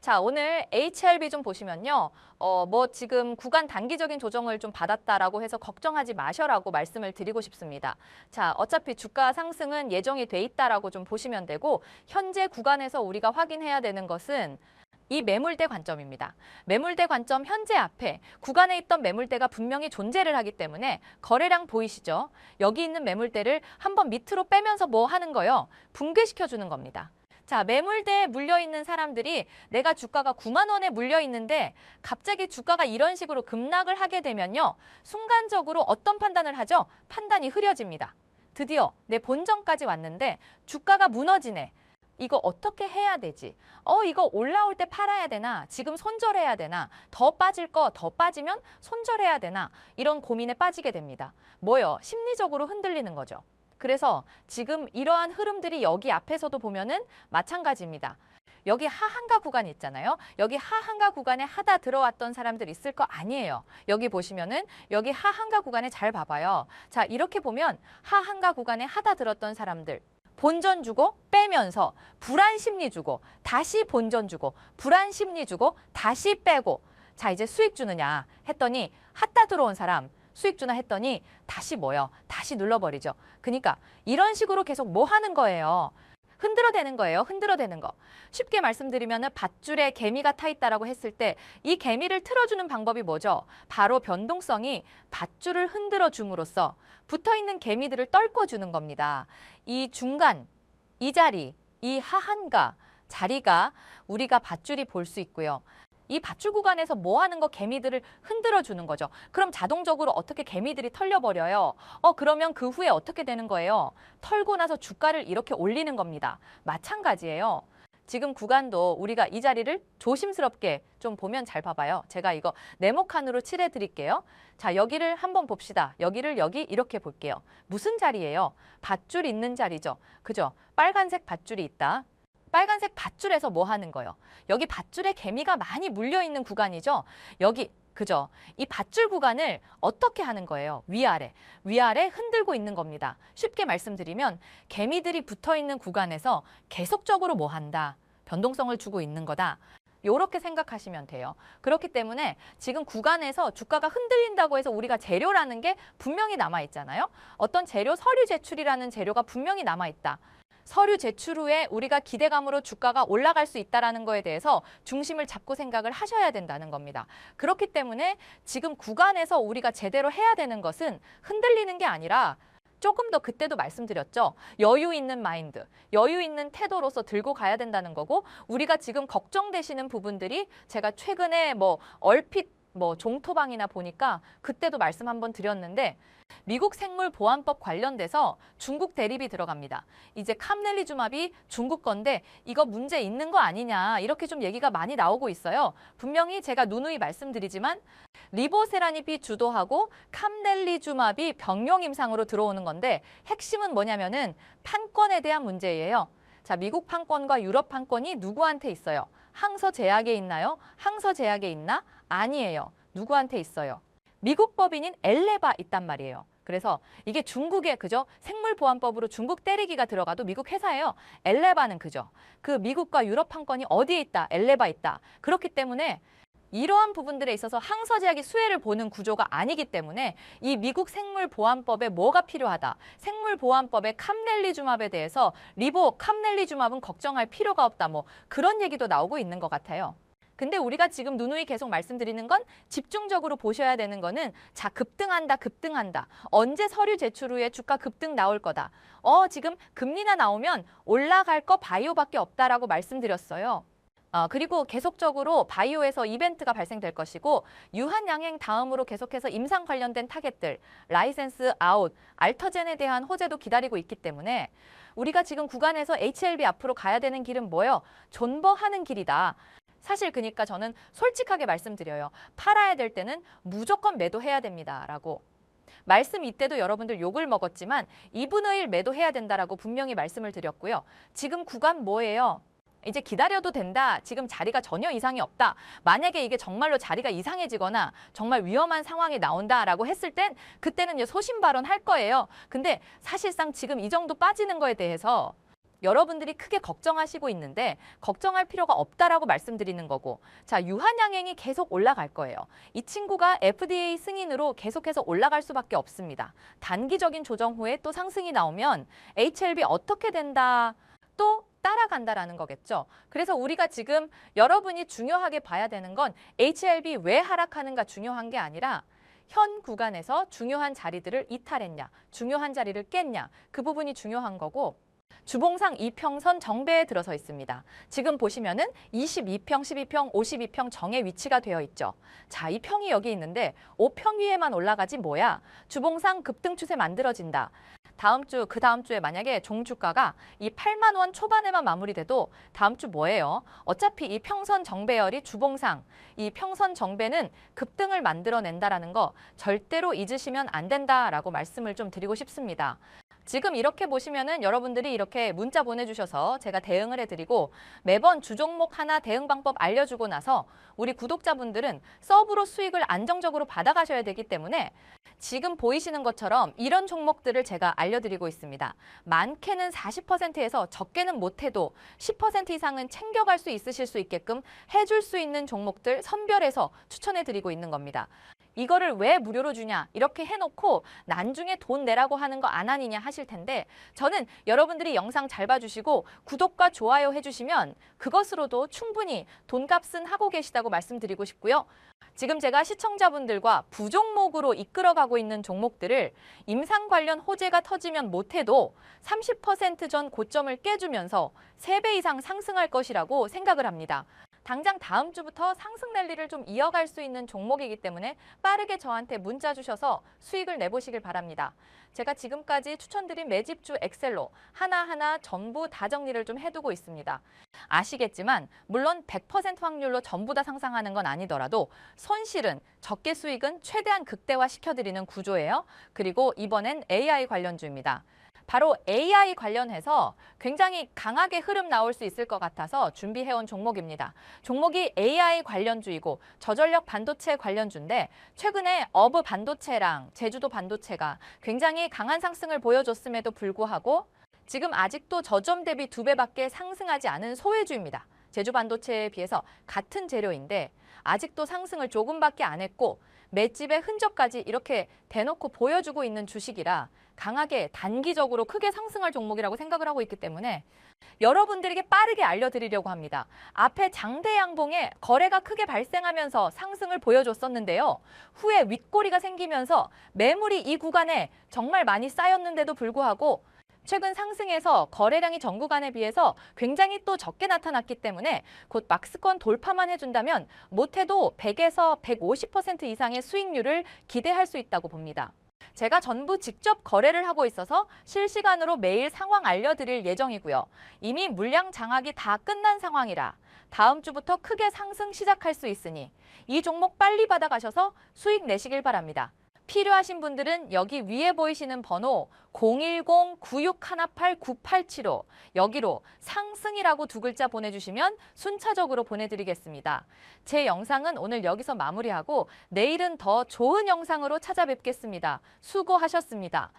자, 오늘 HRB 좀 보시면요. 어, 뭐 지금 구간 단기적인 조정을 좀 받았다라고 해서 걱정하지 마셔라고 말씀을 드리고 싶습니다. 자, 어차피 주가 상승은 예정이 돼 있다라고 좀 보시면 되고 현재 구간에서 우리가 확인해야 되는 것은 이 매물대 관점입니다. 매물대 관점 현재 앞에 구간에 있던 매물대가 분명히 존재를 하기 때문에 거래량 보이시죠? 여기 있는 매물대를 한번 밑으로 빼면서 뭐 하는 거요? 붕괴시켜 주는 겁니다. 자, 매물대에 물려 있는 사람들이 내가 주가가 9만 원에 물려 있는데 갑자기 주가가 이런 식으로 급락을 하게 되면요. 순간적으로 어떤 판단을 하죠? 판단이 흐려집니다. 드디어 내 본전까지 왔는데 주가가 무너지네. 이거 어떻게 해야 되지? 어, 이거 올라올 때 팔아야 되나? 지금 손절해야 되나? 더 빠질 거 더 빠지면 손절해야 되나? 이런 고민에 빠지게 됩니다. 뭐요? 심리적으로 흔들리는 거죠. 그래서 지금 이러한 흐름들이 여기 앞에서도 보면은 마찬가지입니다. 여기 하한가 구간 있잖아요. 여기 하한가 구간에 하다 들어왔던 사람들 있을 거 아니에요. 여기 보시면은 여기 하한가 구간에 잘 봐봐요. 자, 이렇게 보면 하한가 구간에 하다 들었던 사람들 본전 주고 빼면서 불안 심리 주고 다시 본전 주고 불안 심리 주고 다시 빼고 자 이제 수익 주느냐 했더니 핫다 들어온 사람 수익 주나 했더니 다시 뭐요 다시 눌러버리죠. 그러니까 이런 식으로 계속 뭐 하는 거예요 흔들어대는 거예요 흔들어대는 거 쉽게 말씀드리면 밧줄에 개미가 타 있다라고 했을 때 이 개미를 틀어주는 방법이 뭐죠 바로 변동성이 밧줄을 흔들어 줌으로써 붙어 있는 개미들을 떨궈 주는 겁니다. 이 중간, 이 자리, 이 하한가 자리가 우리가 밧줄이 볼 수 있고요. 이 밧줄 구간에서 뭐 하는 거 개미들을 흔들어 주는 거죠. 그럼 자동적으로 어떻게 개미들이 털려버려요? 어, 그러면 그 후에 어떻게 되는 거예요? 털고 나서 주가를 이렇게 올리는 겁니다. 마찬가지예요. 지금 구간도 우리가 이 자리를 조심스럽게 좀 보면 잘 봐봐요. 제가 이거 네모칸으로 칠해 드릴게요. 자, 여기를 한번 봅시다. 여기를 여기 이렇게 볼게요. 무슨 자리예요? 밧줄 있는 자리죠. 그죠? 빨간색 밧줄이 있다. 빨간색 밧줄에서 뭐 하는 거예요? 여기 밧줄에 개미가 많이 물려 있는 구간이죠. 여기 그죠? 이 밧줄 구간을 어떻게 하는 거예요? 위아래. 위아래 흔들고 있는 겁니다. 쉽게 말씀드리면 개미들이 붙어 있는 구간에서 계속적으로 뭐 한다? 변동성을 주고 있는 거다. 요렇게 생각하시면 돼요. 그렇기 때문에 지금 구간에서 주가가 흔들린다고 해서 우리가 재료라는 게 분명히 남아 있잖아요. 어떤 재료 서류 제출이라는 재료가 분명히 남아 있다. 서류 제출 후에 우리가 기대감으로 주가가 올라갈 수 있다라는 거에 대해서 중심을 잡고 생각을 하셔야 된다는 겁니다. 그렇기 때문에 지금 구간에서 우리가 제대로 해야 되는 것은 흔들리는 게 아니라 조금 더 그때도 말씀드렸죠. 여유 있는 마인드, 여유 있는 태도로서 들고 가야 된다는 거고 우리가 지금 걱정되시는 부분들이 제가 최근에 뭐 얼핏 뭐 종토방이나 보니까 그때도 말씀 한번 드렸는데 미국 생물보안법 관련돼서 중국 대립이 들어갑니다. 이제 캄넬리주맙이 중국 건데 이거 문제 있는 거 아니냐 이렇게 좀 얘기가 많이 나오고 있어요. 분명히 제가 누누이 말씀드리지만 리보세라닙이 주도하고 캄넬리주맙이 병용 임상으로 들어오는 건데 핵심은 뭐냐면은 판권에 대한 문제예요. 자, 미국 판권과 유럽 판권이 누구한테 있어요? 항서 제약에 있나요? 항서 제약에 있나? 아니에요. 누구한테 있어요? 미국 법인인 엘레바 있단 말이에요. 그래서 이게 중국의 그죠? 생물보안법으로 중국 때리기가 들어가도 미국 회사예요. 엘레바는 그죠? 그 미국과 유럽 판권이 어디에 있다? 엘레바 있다. 그렇기 때문에 이러한 부분들에 있어서 항서제약이 수혜를 보는 구조가 아니기 때문에 이 미국 생물보안법에 뭐가 필요하다. 생물보안법의 캄넬리주맙에 대해서 리보 캄넬리주맙은 걱정할 필요가 없다. 뭐 그런 얘기도 나오고 있는 것 같아요. 근데 우리가 지금 누누이 계속 말씀드리는 건 집중적으로 보셔야 되는 거는 자 급등한다 급등한다 언제 서류 제출 후에 주가 급등 나올 거다 어 지금 금리나 나오면 올라갈 거 바이오밖에 없다라고 말씀드렸어요 어, 그리고 계속적으로 바이오에서 이벤트가 발생될 것이고 유한 양행 다음으로 계속해서 임상 관련된 타겟들 라이센스 아웃 알터젠에 대한 호재도 기다리고 있기 때문에 우리가 지금 구간에서 HLB 앞으로 가야 되는 길은 뭐예요 존버하는 길이다 사실 그니까 저는 솔직하게 말씀드려요. 팔아야 될 때는 무조건 매도해야 됩니다라고. 말씀 이때도 여러분들 욕을 먹었지만 2분의 1 매도해야 된다라고 분명히 말씀을 드렸고요. 지금 구간 뭐예요? 이제 기다려도 된다. 지금 자리가 전혀 이상이 없다. 만약에 이게 정말로 자리가 이상해지거나 정말 위험한 상황이 나온다라고 했을 땐 그때는 소신 발언 할 거예요. 근데 사실상 지금 이 정도 빠지는 거에 대해서 여러분들이 크게 걱정하시고 있는데 걱정할 필요가 없다라고 말씀드리는 거고 자 유한양행이 계속 올라갈 거예요. 이 친구가 FDA 승인으로 계속해서 올라갈 수밖에 없습니다. 단기적인 조정 후에 또 상승이 나오면 HLB 어떻게 된다 또 따라간다라는 거겠죠. 그래서 우리가 지금 여러분이 중요하게 봐야 되는 건 HLB 왜 하락하는가 중요한 게 아니라 현 구간에서 중요한 자리들을 이탈했냐, 중요한 자리를 깼냐, 그 부분이 중요한 거고 주봉상 이평선 정배에 들어서 있습니다. 지금 보시면은 22평, 12평, 52평 정의 위치가 되어 있죠. 자, 이 평이 여기 있는데 5평 위에만 올라가지 뭐야? 주봉상 급등 추세 만들어진다. 다음 주, 그 다음 주에 만약에 종주가가 이 8만 원 초반에만 마무리돼도 다음 주 뭐예요? 어차피 이 평선 정배열이 주봉상, 이 평선 정배는 급등을 만들어낸다라는 거 절대로 잊으시면 안 된다라고 말씀을 좀 드리고 싶습니다. 지금 이렇게 보시면은 여러분들이 이렇게 문자 보내주셔서 제가 대응을 해드리고 매번 주 종목 하나 대응 방법 알려주고 나서 우리 구독자분들은 서브로 수익을 안정적으로 받아가셔야 되기 때문에 지금 보이시는 것처럼 이런 종목들을 제가 알려드리고 있습니다. 많게는 40%에서 적게는 못해도 10% 이상은 챙겨갈 수 있으실 수 있게끔 해줄 수 있는 종목들 선별해서 추천해드리고 있는 겁니다. 이거를 왜 무료로 주냐 이렇게 해놓고 나중에 돈 내라고 하는 거안 아니냐 하실 텐데 저는 여러분들이 영상 잘 봐주시고 구독과 좋아요 해주시면 그것으로도 충분히 돈값은 하고 계시다고 말씀드리고 싶고요. 지금 제가 시청자분들과 부종목으로 이끌어가고 있는 종목들을 임상 관련 호재가 터지면 못해도 30%전 고점을 깨주면서 3배 이상 상승할 것이라고 생각을 합니다. 당장 다음 주부터 상승 랠리를 좀 이어갈 수 있는 종목이기 때문에 빠르게 저한테 문자 주셔서 수익을 내보시길 바랍니다. 제가 지금까지 추천드린 매집주 엑셀로 하나하나 전부 다 정리를 좀 해두고 있습니다. 아시겠지만 물론 100% 확률로 전부 다 상상하는 건 아니더라도 손실은 적게 수익은 최대한 극대화 시켜드리는 구조예요. 그리고 이번엔 AI 관련주입니다. 바로 AI 관련해서 굉장히 강하게 흐름 나올 수 있을 것 같아서 준비해온 종목입니다. 종목이 AI 관련주이고 저전력 반도체 관련주인데 최근에 어브 반도체랑 제주도 반도체가 굉장히 강한 상승을 보여줬음에도 불구하고 지금 아직도 저점 대비 두 배밖에 상승하지 않은 소외주입니다. 제주 반도체에 비해서 같은 재료인데 아직도 상승을 조금밖에 안 했고 맷집의 흔적까지 이렇게 대놓고 보여주고 있는 주식이라 강하게 단기적으로 크게 상승할 종목이라고 생각을 하고 있기 때문에 여러분들에게 빠르게 알려드리려고 합니다. 앞에 장대 양봉에 거래가 크게 발생하면서 상승을 보여줬었는데요. 후에 윗꼬리가 생기면서 매물이 이 구간에 정말 많이 쌓였는데도 불구하고 최근 상승해서 거래량이 전 구간에 비해서 굉장히 또 적게 나타났기 때문에 곧 막스권 돌파만 해준다면 못해도 100에서 150% 이상의 수익률을 기대할 수 있다고 봅니다. 제가 전부 직접 거래를 하고 있어서 실시간으로 매일 상황 알려드릴 예정이고요. 이미 물량 장악이 다 끝난 상황이라 다음 주부터 크게 상승 시작할 수 있으니 이 종목 빨리 받아가셔서 수익 내시길 바랍니다. 필요하신 분들은 여기 위에 보이시는 번호 010-9618-9875 여기로 상승이라고 두 글자 보내주시면 순차적으로 보내드리겠습니다. 제 영상은 오늘 여기서 마무리하고 내일은 더 좋은 영상으로 찾아뵙겠습니다. 수고하셨습니다.